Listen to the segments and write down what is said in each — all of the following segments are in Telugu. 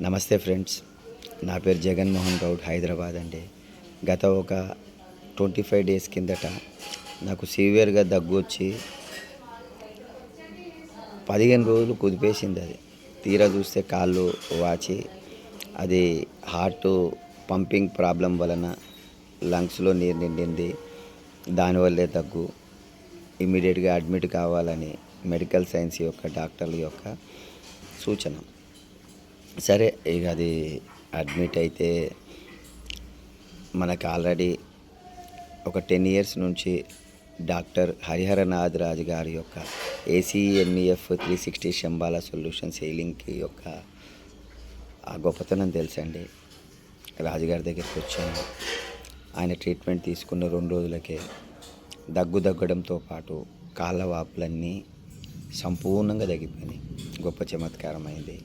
నమస్తే ఫ్రెండ్స్. నా పేరు జగన్మోహన్ గౌడ్ హైదరాబాద్ అండి. గత ఒక ట్వంటీ ఫైవ్ డేస్ కిందట నాకు సివియర్గా దగ్గు వచ్చి పదిహేను రోజులు కుదిపేసింది అది. తీరా చూస్తే కాళ్ళు వాచి అది హార్ట్ పంపింగ్ ప్రాబ్లం వలన లంగ్స్లో నీరు నిండింది. దానివల్లే దగ్గు. ఇమీడియట్గా అడ్మిట్ కావాలని మెడికల్ సైన్స్ యొక్క డాక్టర్ల యొక్క సూచన. సరే ఇక అది అడ్మిట్ అయితే మనకు ఆల్రెడీ ఒక టెన్ ఇయర్స్ నుంచి డాక్టర్ హరిహరనాథ్ రాజు గారి యొక్క ACNEF three sixty Shambhala solution సెయిలింగ్కి యొక్క ఆ గొప్పతనం తెలుసండి. రాజుగారి దగ్గరికి వచ్చాను. ఆయన ట్రీట్మెంట్ తీసుకున్న రెండు రోజులకే దగ్గు దగ్గడంతో పాటు కాళ్ళ వాపులన్నీ సంపూర్ణంగా తగ్గిపోయినాయి. గొప్ప చమత్కారం అయింది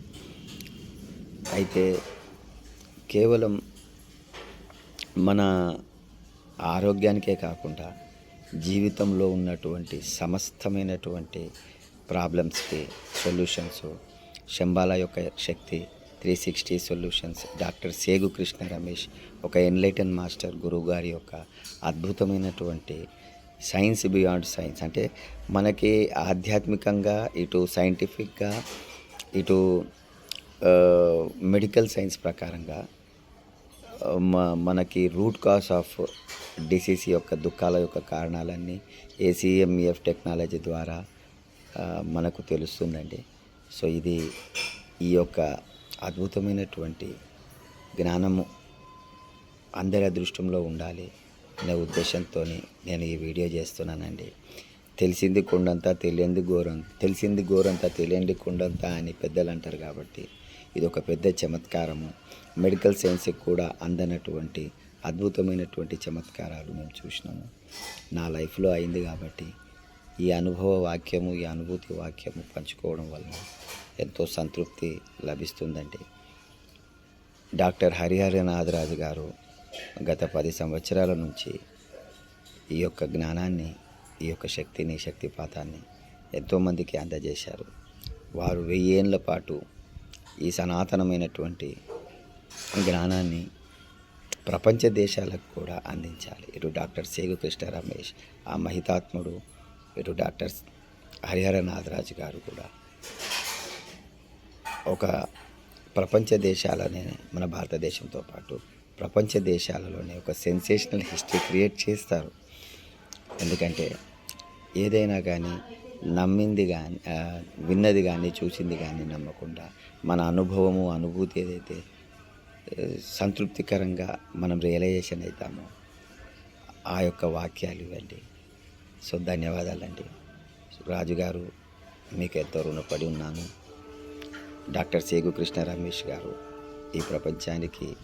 అయితే కేవలం మన ఆరోగ్యానికే కాకుండా జీవితంలో ఉన్నటువంటి సమస్తమైనటువంటి ప్రాబ్లమ్స్కి సొల్యూషన్స్ శంబాల యొక్క శక్తి three sixty solutions doctor Segu Krishna Ramesh ఒక ఎన్లైటన్ మాస్టర్ గురువు గారి యొక్క అద్భుతమైనటువంటి సైన్స్ బియాండ్ సైన్స్. అంటే మనకి ఆధ్యాత్మికంగా ఇటు సైంటిఫిక్గా ఇటు మెడికల్ సైన్స్ ప్రకారంగా మ- మనకి రూట్ కాజ్ ఆఫ్ డిసీస్ యొక్క దుఃఖాల యొక్క కారణాలన్నీ ఏసీఎంఈఎఫ్ టెక్నాలజీ ద్వారా మనకు తెలుస్తుందండి. సో ఇది ఈ యొక్క అద్భుతమైనటువంటి జ్ఞానము అందరి అదృష్టంలో ఉండాలి అనే ఉద్దేశంతో నేను ఈ వీడియో చేస్తున్నానండి. తెలిసింది కొండంతా తెలియంది ఘోరం తెలిసింది ఘోరంతా తెలియంది కొండంతా అని పెద్దలు అంటారు కాబట్టి ఇది ఒక పెద్ద చమత్కారము. మెడికల్ సైన్స్కి కూడా అందనటువంటి అద్భుతమైనటువంటి చమత్కారాలు మేము చూసినాము. నా లైఫ్లో అయింది కాబట్టి ఈ అనుభవ వాక్యము ఈ అనుభూతి వాక్యము పంచుకోవడం వలన ఎంతో సంతృప్తి లభిస్తుందండి. డాక్టర్ హరిహరనాథరాజు గారు గత పది సంవత్సరాల నుంచి ఈ యొక్క జ్ఞానాన్ని ఈ యొక్క శక్తిని శక్తిపాతాన్ని ఎంతోమందికి అందజేశారు. వారు వెయ్యేళ్ళ పాటు ఈ సనాతనమైనటువంటి జ్ఞానాన్ని ప్రపంచ దేశాలకు కూడా అందించాలి. ఇటు డాక్టర్ సేగు కృష్ణ రమేష్ ఆ మహితాత్ముడు ఇటు డాక్టర్ హరిహరనాథరాజు గారు కూడా ఒక ప్రపంచ దేశాలనే మన భారతదేశంతో పాటు ప్రపంచ దేశాలలోనే ఒక సెన్సేషనల్ హిస్టరీ క్రియేట్ చేస్తారు. ఎందుకంటే ఏదైనా కానీ నమ్మింది కానీ విన్నది కానీ చూసింది కానీ నమ్మకుండా మన అనుభవము అనుభూతి ఏదైతే సంతృప్తికరంగా మనం రియలైజేషన్ అవుతామో ఆ యొక్క వాక్యాలు ఇవ్వండి. సో ధన్యవాదాలండి. రాజుగారు మీకు ఎంతో రుణపడి ఉన్నాను. డాక్టర్ సేగు కృష్ణ రమేష్ గారు ఈ ప్రపంచానికి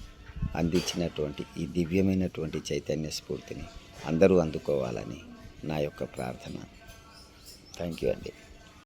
అందించినటువంటి ఈ దివ్యమైనటువంటి చైతన్య స్ఫూర్తిని అందరూ అందుకోవాలని నా యొక్క ప్రార్థన. థ్యాంక్ యూ అండి